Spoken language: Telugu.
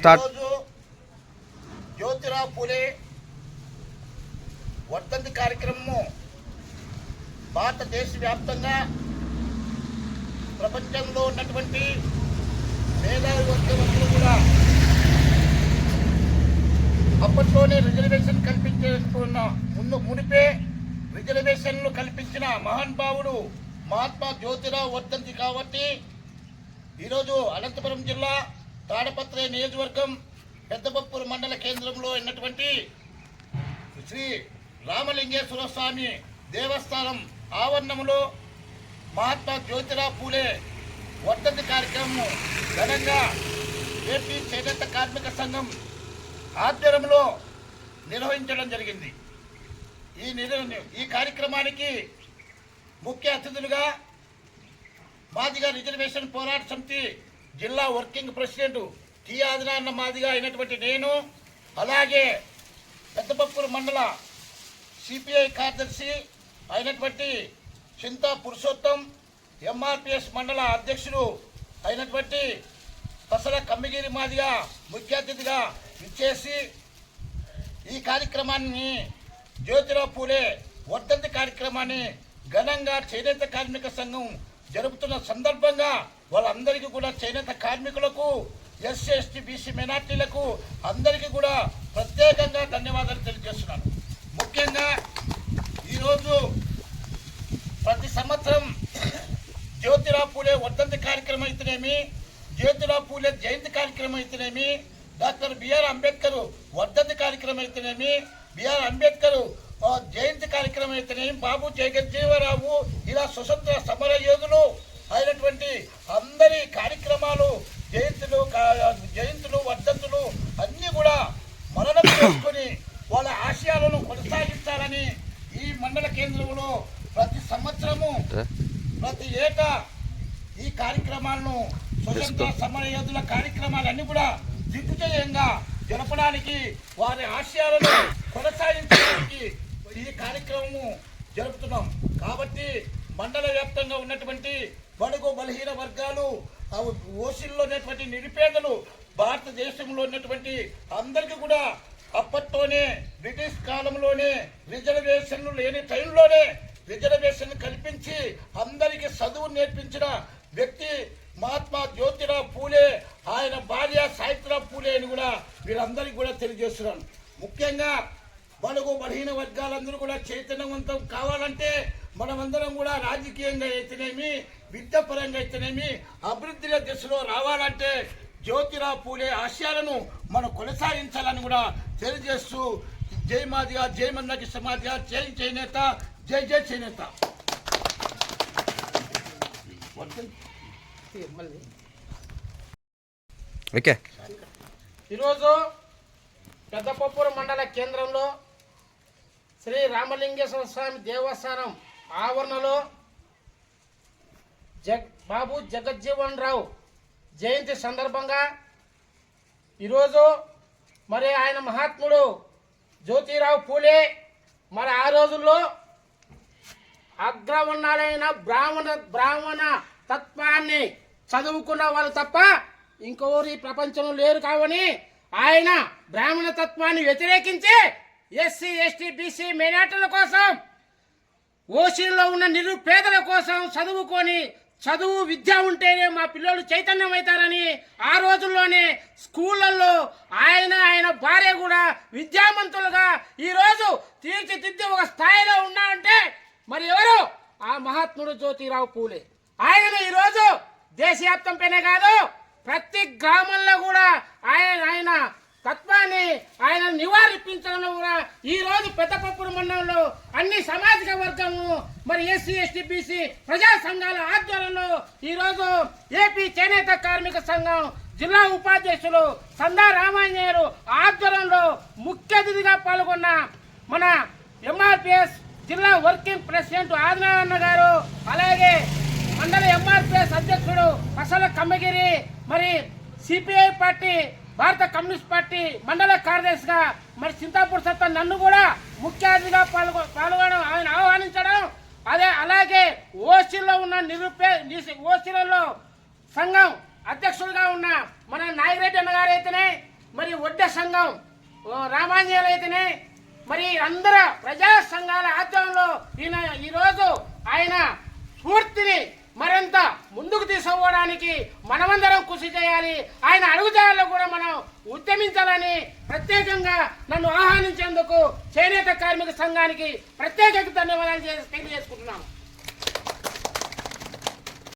స్టార్ట్. జ్యోతిరావు పూలే వర్ధంతి కార్యక్రమము భారతదేశ వ్యాప్తంగా ప్రపంచంలో ఉన్నటువంటి మేధావి వర్గవంతులు కూడా అప్పట్లోనే రిజర్వేషన్ కల్పించేసుకున్న ముందు మునిపే రిజర్వేషన్లు కల్పించిన మహానుభావుడు మహాత్మా జ్యోతిరావు వర్ధంతి కాబట్టి ఈరోజు అనంతపురం జిల్లా తాడపత్రి నియోజకవర్గం పెద్దపప్పూరు మండల కేంద్రంలో ఉన్నటువంటి శ్రీ రామలింగేశ్వర స్వామి దేవస్థానం ఆవరణంలో మహాత్మా జ్యోతిరావు పూలే వర్ధంతి కార్యక్రమం ఘనంగా ఏపీ చేనేత కార్మిక సంఘం ఆధ్వర్యంలో నిర్వహించడం జరిగింది. ఈ ఈ కార్యక్రమానికి ముఖ్య అతిథులుగా మాదిగా రిజర్వేషన్ పోరాట సమితి జిల్లా working president T Adinanna Madiga అయినటువంటి నేను అలాగే పెద్దపప్పూరు మండల సిపిఐ కార్యదర్శి అయినటువంటి చింతా పురుషోత్తం ఎంఆర్పిఎస్ మండల అధ్యక్షుడు అయినటువంటి పసల కమ్మిగిరి మాదిగా ముఖ్య అతిథిగా ఇచ్చేసి ఈ కార్యక్రమాన్ని జ్యోతిరావు పూలే వర్ధంతి కార్యక్రమాన్ని ఘనంగా చేనేత కార్మిక సంఘం జరుపుతున్న సందర్భంగా వాళ్ళందరికీ కూడా చేనేత కార్మికులకు ఎస్సీ ఎస్టీ బీసీ మైనార్టీలకు అందరికీ కూడా ప్రత్యేకంగా ధన్యవాదాలు తెలియజేస్తున్నాను. ముఖ్యంగా ఈరోజు ప్రతి సంవత్సరం జ్యోతిరావు పూలే వర్ధంతి కార్యక్రమం అయితేనేమి జ్యోతిరావు పూలే జయంతి కార్యక్రమం అయితేనేమి డాక్టర్ బిఆర్ అంబేద్కర్ వర్ధంతి కార్యక్రమం అయితేనేమి బిఆర్ అంబేద్కర్ జయంతి కార్యక్రమం అయితేనేమి బాబు జగజ్జీవరావు ఇలా స్వతంత్ర సమర యోధులు అయినటువంటి అందరి కార్యక్రమాలు జయంతులు జయంతులు వర్ధంతులు అన్నీ కూడా మననం చేసుకొని వాళ్ళ ఆశయాలను కొనసాగించాలని ఈ మండల కేంద్రంలో ప్రతి సంవత్సరము ప్రతి ఏటా ఈ కార్యక్రమాలను స్వతంత్ర సమర యోధుల కార్యక్రమాలన్నీ కూడా దిగ్విజయంగా జరపడానికి వారి ఆశయాలను కొనసాగించడానికి ఈ కార్యక్రమము జరుపుతున్నాం. కాబట్టి మండల వ్యాప్తంగా ఉన్నటువంటి బడుగు బలహీన వర్గాలు ఆ ఓసీల్లో ఉన్నటువంటి నిరుపేదలు భారతదేశంలో ఉన్నటువంటి అందరికీ కూడా అప్పట్లోనే బ్రిటిష్ కాలంలోనే రిజర్వేషన్లు లేని టైంలోనే రిజర్వేషన్ కల్పించి అందరికీ చదువు నేర్పించిన వ్యక్తి మహాత్మా జ్యోతిరావు పూలే ఆయన భార్య సాయిత్రావు పూలే అని కూడా వీరందరికీ కూడా తెలియజేస్తున్నాను. ముఖ్యంగా బడుగు బలహీన వర్గాలందరూ కూడా చైతన్యవంతం కావాలంటే మనమందరం కూడా రాజకీయంగా అయితేనేమి విద్యాపరంగా అయితేనేమి అభివృద్ధిలో దిశలో రావాలంటే జ్యోతిరావు పూలే ఆశయాలను మనం కొనసాగించాలని కూడా తెలియజేస్తూ జై మాదిగా జై మందకి సమాధిగా జై చేనేత జై జై చేనేత ఓకే. ఈరోజు పెద్దపప్పూరు మండల కేంద్రంలో శ్రీ రామలింగేశ్వర స్వామి దేవస్థానం ఆవరణలో జగ్ బాబు జగజ్జీవన్ రావు జయంతి సందర్భంగా ఈరోజు మరి ఆయన మహాత్ముడు జ్యోతిరావు పూలే మరి ఆ రోజుల్లో అగ్రవర్ణాలైన బ్రాహ్మణ బ్రాహ్మణ తత్వాన్ని చదువుకున్న వాళ్ళు తప్ప ఇంకోరు ఈ ప్రపంచంలో లేరు కావని ఆయన బ్రాహ్మణ తత్వాన్ని వ్యతిరేకించి ఎస్సీ ఎస్టీ బీసీ మైనార్టీల కోసం ఓసీలో ఉన్న నిరుపేదల కోసం చదువుకొని చదువు విద్య ఉంటేనే మా పిల్లలు చైతన్యం అవుతారని ఆ రోజుల్లోనే స్కూళ్ళల్లో ఆయన ఆయన భార్య కూడా విద్యావంతులుగా ఈరోజు తీర్చిదిద్ది ఒక స్థాయిలో ఉన్నారంటే మరి ఎవరు? ఆ మహాత్ముడు జ్యోతిరావు పూలే. ఆయన ఈరోజు దేశవ్యాప్తంపైనే కాదు ప్రతి గ్రామంలో కూడా ఆయన ఆయన అని ఆయన నివారించడంలో కూడా ఈ రోజు పెద్దపప్పుడు మండలంలో అన్ని సామాజిక వర్గము మరి ఎస్సీ ఎస్టీ బీసీ ప్రజా సంఘాల ఆధ్వర్యంలో ఈరోజు ఏపీ చేనేత కార్మిక సంఘం జిల్లా ఉపాధ్యక్షులు సందా రామాంజనేయులు ఆధ్వర్యంలో ముఖ్య అతిథిగా పాల్గొన్న మన ఎంఆర్పిఎస్ జిల్లా వర్కింగ్ ప్రెసిడెంట్ ఆదినారాయణ గారు అలాగే మండల ఎంఆర్పిఎస్ అధ్యక్షుడు పసల కమ్మగిరి మరి సిపిఐ పార్టీ భారత కమ్యూనిస్ట్ పార్టీ మండల కార్యదర్శిగా మరి చింతాపూర్ సత్తా నన్ను కూడా ముఖ్య అతిథిగా పాల్గొ పాల్గొనడం ఆయన ఆహ్వానించడం. అదే అలాగే ఓసీలో ఉన్న నిరుపే ఓసీలలో సంఘం అధ్యక్షులుగా ఉన్న మన నాగిరెడ్డి అన్న గారు అయితేనే వడ్డ సంఘం ఓ అయితేనే మరి అందర ప్రజా సంఘాల ఆధ్వర్యంలో ఈయన ఈరోజు ఆయన స్ఫూర్తిని మరింత ముందుకు తీసుకుపోవడానికి మనమందరం కృషి చేయాలి. ఆయన అడుగుజాడలో కూడా మనం ఉద్యమించాలని ప్రత్యేకంగా నన్ను ఆహ్వానించేందుకు చేనేత కార్మిక సంఘానికి ప్రత్యేక ధన్యవాదాలు తెలియజేసుకుంటున్నాము.